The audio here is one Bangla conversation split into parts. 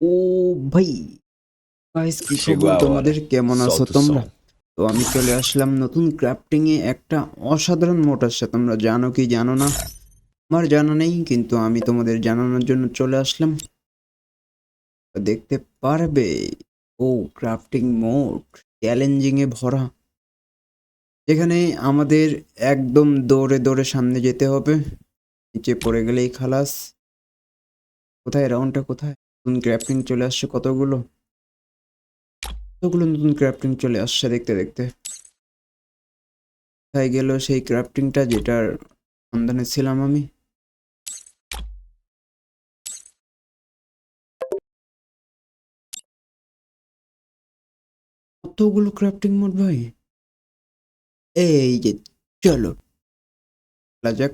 ও ভাই। গাইস কি খবর? তোমাদের. কেমন আছো তোমরা? তো আমি চলে আসলাম নতুন ক্রাফটিং এ একটা অসাধারণ মোটর সাথে। তোমরা জানো কি জানো না? আমার জানা নেই কিন্তু আমি তোমাদের জানানোর জন্য চলে আসলাম। দেখতে পারবে? ও ক্রাফটিং মোড চ্যালেঞ্জিং এ ভরা। যেখানে আমাদের একদম দৌড়ে দৌড়ে সামনে যেতে হবে। নিচে পড়ে গেলেই খালাস। কোথায়? রাউন্ডটা কোথায়? নতুন ক্রাফটিং চলে আসছে কতগুলো? কতগুলো নতুন ক্রাফটিং চলে আসছে দেখতে দেখতে। কোথায় গেল সেই ক্রাফটিংটা যেটার সন্ধানে ছিলাম আমি? কতগুলো ক্রাফটিং মোড ভাই? এই যে চলো, যাক।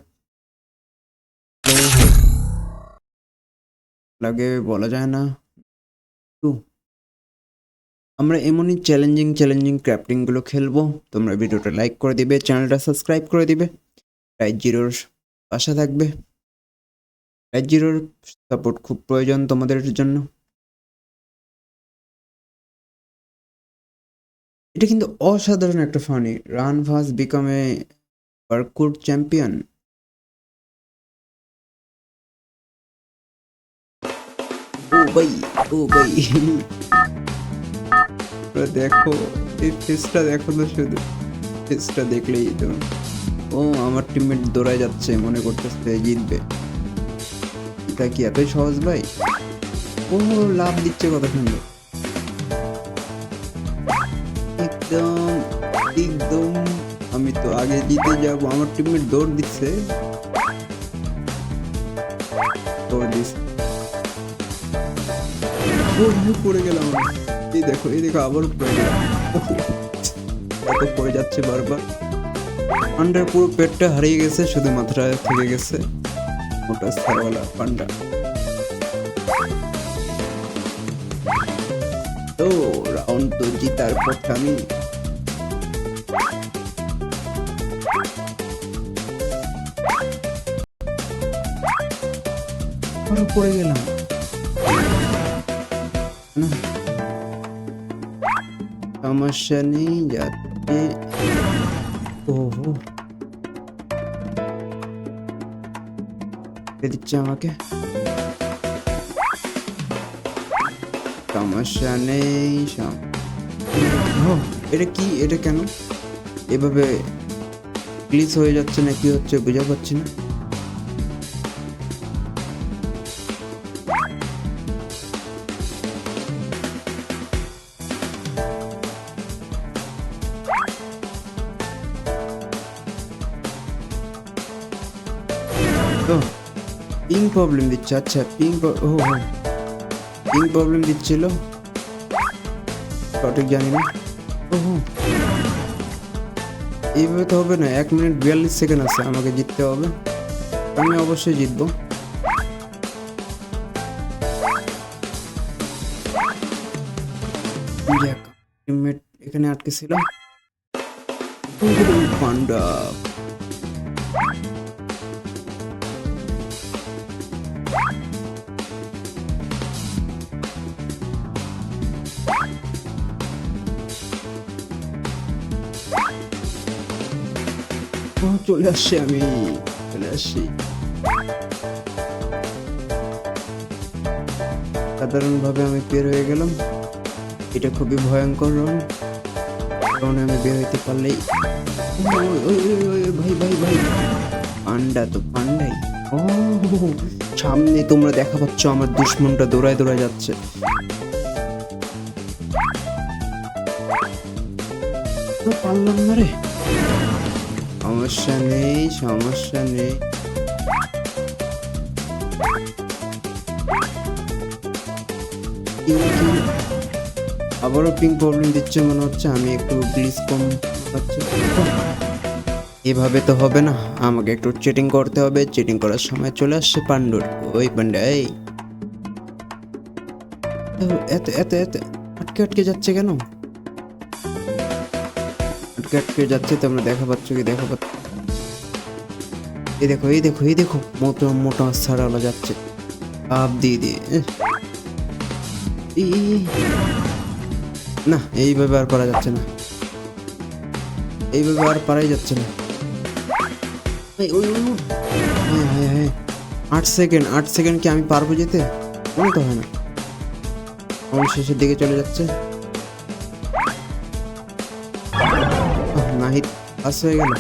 লাগে বলা যায় না। তো, আমরা এমনই চ্যালেঞ্জিং চ্যালেঞ্জিং ক্রাফটিংগুলো খেলব। তোমরা ভিডিওটা লাইক করে দিবে চ্যানেলটা সাবস্ক্রাইব করে দিবে। রাইট জিরোর পাশে থাকবে। রাইট জিরোর সাপোর্ট খুব প্রয়োজন তোমাদের জন্য। এটা কিন্তু অসাধারণ একটা funny run fast become a parkour champion ভাই ও ভাই দেখো, এই ফেসটা দেখো না শুধু। ফেসটা দেখলেই তো। ও, আমার টিমমেট দৌড়ায় যাচ্ছে, মনে করতেছে জিতবে। এটা কি এতই সহজ ভাই ও লাভ দিচ্ছে কত সুন্দর একদম একদম। আমি তো আগে জিতে যাব। আমার টিমমেট দৌড় দিচ্ছে। দৌড় দিচ্ছে। পড়ে গেলাম এই দেখো এই দেখো আবার পড়ে গেলাম। এত পড়ে যাচ্ছে বারবার। পান্ডার পুরো পেটটা হারিয়ে গেছে, শুধু মাথাটা থেকে গেছে। মোটা সারওয়ালা পান্ডা। তো রাউন্ড তো জিতার পথে আমি। পড়ে গেলাম। সমস্যা নেই যাতে ওহো দিচ্ছে আমাকে সমস্যা নেই এটা কি এটা কেন এভাবে গ্লিচ হয়ে যাচ্ছে না কি হচ্ছে বুঝা পাচ্ছি না পিং প্রবলেম দিচ্ছে আচ্ছা পিং ও পিং প্রবলেম দিচ্ছিল। সঠিক জানি না। ওহো এইভাবে তো হবে না, এক মিনিট বিয়াল্লিশ সেকেন্ড আছে, আমাকে জিততে হবে। আমি অবশ্যই জিতবো। এখানে আটকে ছিল। পান্ডা চলে আসছি আমি, চলে আসছি সাধারণভাবে আমি বের হয়ে গেলাম। এটা খুবই ভয়ঙ্কর রন কারণ আমি বের হইতে পারলেই ভাই ভাই ভাই। পান্ডা তো পান্ডাই। সামনে তোমরা দেখা পাচ্ছ, আমার দুশ্মনটা দৌড়ায় দৌড়ায় যাচ্ছে। পারলাম না রে। সমস্যা নেই সমস্যা নেই। আবারও পিং প্রবলেম দিচ্ছে মনে হচ্ছে, আমি একটু গ্লিস কম এভাবে তো হবে না, আমাকে একটু চেটিং করতে হবে চেটিং করার সময় চলে আসছে পান্ডুর ওই পান্ডা এই। এত এত এত, আটকে আটকে যাচ্ছে কেন? আটকে আটকে যাচ্ছে, তোমরা দেখা পাচ্ছ কি দেখা পাচ্ছ? এই দেখো এই দেখো এই দেখো, মোটা মোটা সারালা যাচ্ছে। আপ দিয়ে দিয়ে। না, এইভাবে আর পারা যাচ্ছে না। এইভাবে আর পারাই যাচ্ছে না। হ্যাঁ হ্যাঁ হ্যাঁ। আট সেকেন্ড আট সেকেন্ড কি আমি পারব যেতে? মনে তো হয় না। আমার শেষের দিকে চলে যাচ্ছে। নাহিদ পাস হয়ে গেল।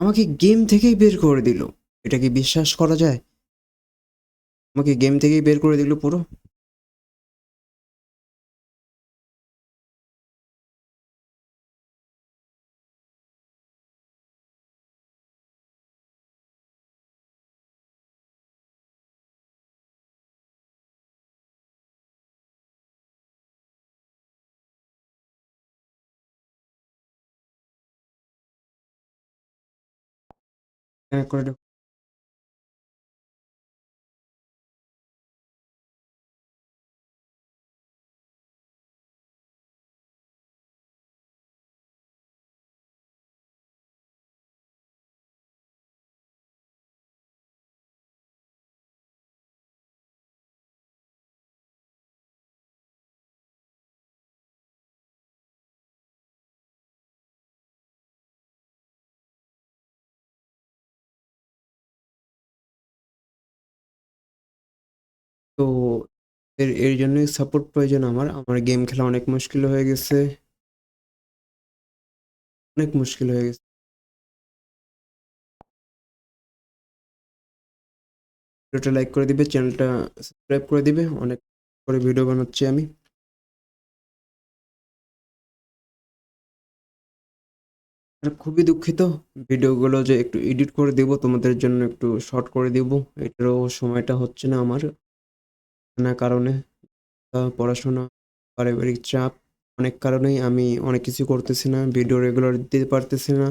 আমাকে গেম থেকেই বের করে দিল। এটা কি বিশ্বাস করা যায়? আমাকে গেম থেকেই বের করে দিল পুরো? করে তো এর এর জন্যই সাপোর্ট প্রয়োজন আমার। আমার গেম খেলা অনেক মুশকিল হয়ে গেছে। অনেক মুশকিল হয়ে গেছে। ভিডিওটা লাইক করে দিবে, চ্যানেলটা সাবস্ক্রাইব করে দিবে। অনেক করে ভিডিও বানাচ্ছি আমি। খুবই দুঃখিত, ভিডিওগুলো যে একটু এডিট করে দেব, তোমাদের জন্য একটু শর্ট করে দেব। এটারও সময়টা হচ্ছে না আমার। না কারণে পড়াশোনা পারিবারিক চাপ, অনেক কারণেই আমি অনেক কিছু করতেছি না ভিডিও রেগুলার দিতে পারতেছি না।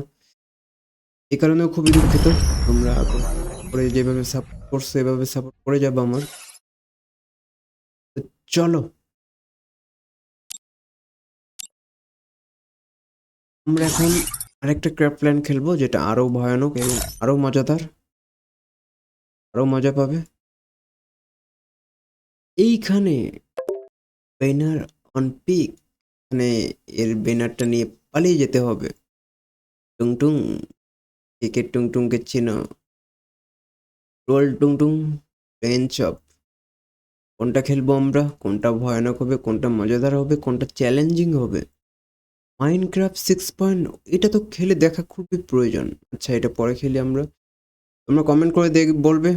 এই কারণেও খুবই দুঃখিত। তোমরা করে যেভাবে সাপোর্ট করছ, এভাবে সাপোর্ট করে যাব আমার। চলো। আমরা এখন আরেকটা ক্র্যাপ প্ল্যান খেলব, যেটা আরও ভয়ানক এবং আরও মজাদার। আরও মজা পাবে। এইখানে ব্যানার অন পিক মানে এর ব্যানারটা নিয়ে পালিয়ে যেতে হবে। টুংটুং ক্রিকেট টুংটুংকে চেনো। রোল টুংটুং বেঞ্চ অফ কোনটা খেলব আমরা? কোনটা ভয়ানক হবে? কোনটা মজাদার হবে? কোনটা চ্যালেঞ্জিং হবে? মাইনক্রাফট সিক্স পয়েন্ট এটা তো খেলে দেখা খুবই প্রয়োজন। আচ্ছা এটা পরে খেলি আমরা। তোমরা কমেন্ট করে দেখ, বলবে,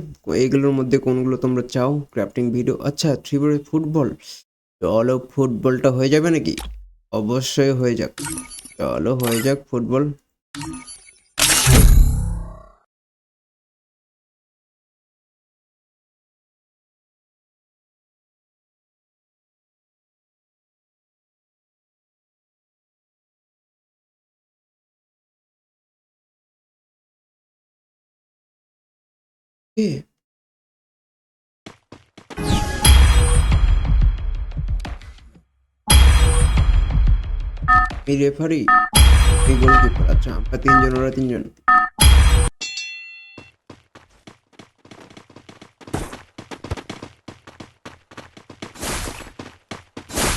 এইগুলোর মধ্যে কোনগুলো তোমরা চাও ক্রাফটিং ভিডিও আচ্ছা থ্রি বলে ফুটবল চলো ফুটবলটা হয়ে যাবে নাকি? অবশ্যই হয়ে যাক। চলো, হয়ে যাক ফুটবল এ এই রেফারি এই গোলকিপার আচ্ছা আমরা তিনজন ওরা তিনজন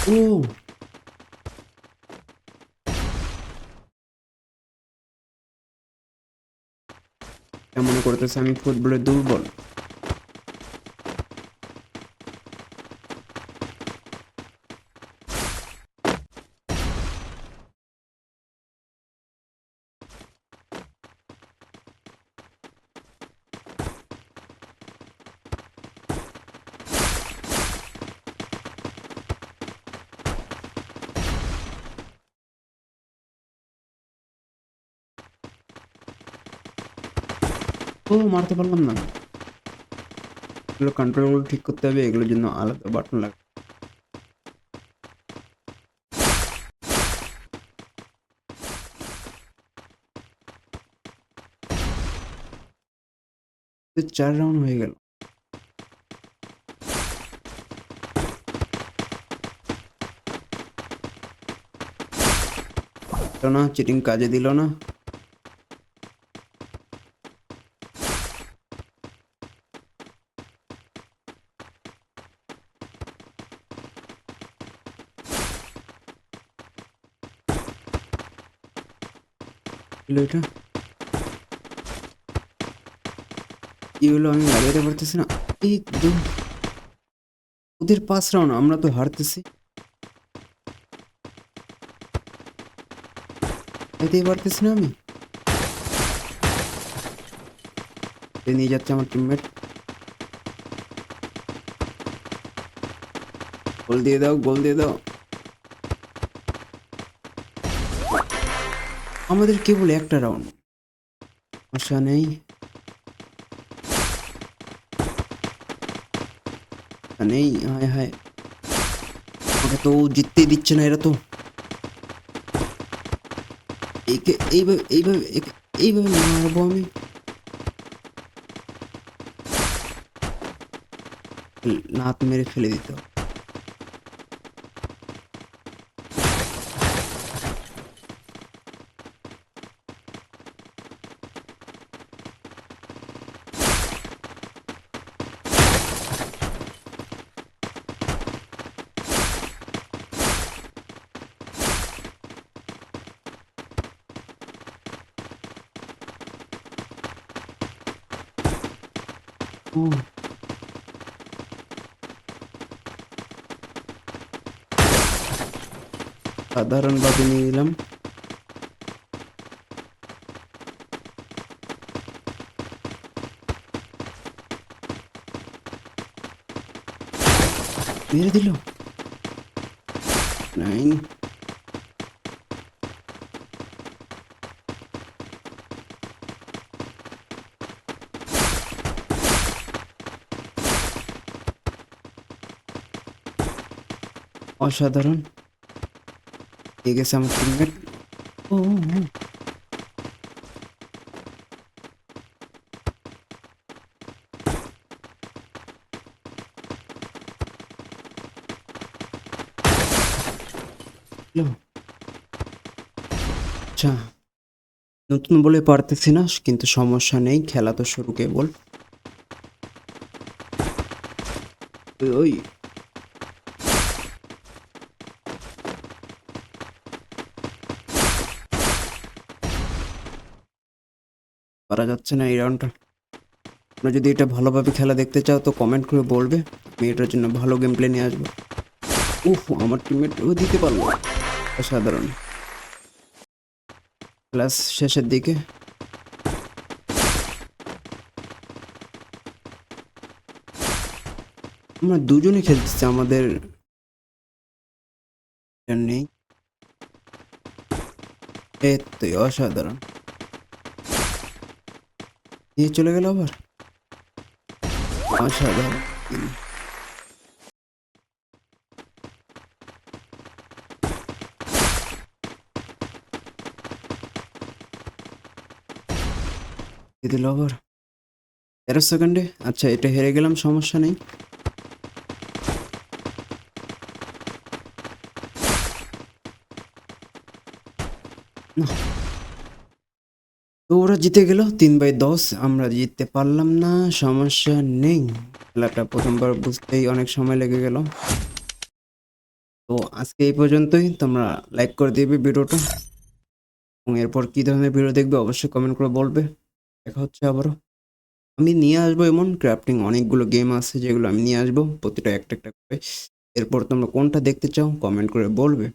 ও মনে করতেছে আমি ফুটবলে দুর্বল। ও, মারতে পারলাম না। এগুলো কন্ট্রোলগুলো ঠিক করতে হবে, এগুলোর জন্য আলাদা বাটন লাগবে চার রাউন্ড হয়ে গেল। না চিটিং কাজে দিল না। ছিল এটা হলো আমি লাগাইতে পারতেছি না। একদম ওদের পাঁচ রাউন্ড, আমরা তো হারতেছি। এতেই পারতেছি না আমি। নিয়ে যাচ্ছে আমার টিমমেট গোল দিয়ে দাও গোল দিয়ে দাও। আমাদের কেবল একটা রাউন্ড আশা নেই। নেই, হায় হায়। আমাকে তো জিততেই দিচ্ছে না, এরা তো। একে এইভাবে এইভাবে এইভাবে মারবো আমি। লাত মেরে ফেলে দিতে হবে। ও সাধারণভাবে নিয়ে নিলাম মেরে দিল নাইন অসাধারণ। এ গেছে আমার টিমমেট ও। আচ্ছা নতুন বলে পারতেছি না কিন্তু সমস্যা নেই খেলা তো শুরু কেবল। ওই। পারা যাচ্ছে না এই রাউন্ডটা তোমরা যদি এটা ভালোভাবে খেলা দেখতে চাও, তো কমেন্ট করে বলবে। আমি এটার জন্য ভালো গেম প্লে নিয়ে আসব। উফ, আমার টিমমেট ও দিতে পারল অসাধারণ। ক্লাস শেষের দিকে। আমরা দুজনে খেলতেছি, আমাদের নেই। এই অসাধারণ। নিয়ে চলে গেল আবার? অসাধারণ দিয়ে দিল আবার? তেরো সেকেন্ডে? আচ্ছা এটা হেরে গেলাম, সমস্যা নেই। ওরা জিতে গেল তিন বাই দশ, আমরা জিততে পারলাম না, সমস্যা নেই। খেলাটা প্রথমবার বুঝতেই অনেক সময় লেগে গেল। তো আজকে এই পর্যন্তই, তোমরা লাইক করে দিবে ভিডিওটা। এবং এরপর কী ধরনের ভিডিও দেখবে অবশ্যই কমেন্ট করে বলবে। দেখা হচ্ছে আবারও। আমি নিয়ে আসব এমন ক্রাফটিং অনেকগুলো গেম আছে যেগুলো আমি নিয়ে আসব, প্রতিটা একটা একটা করে। এরপর তোমরা কোনটা দেখতে চাও কমেন্ট করে বলবে।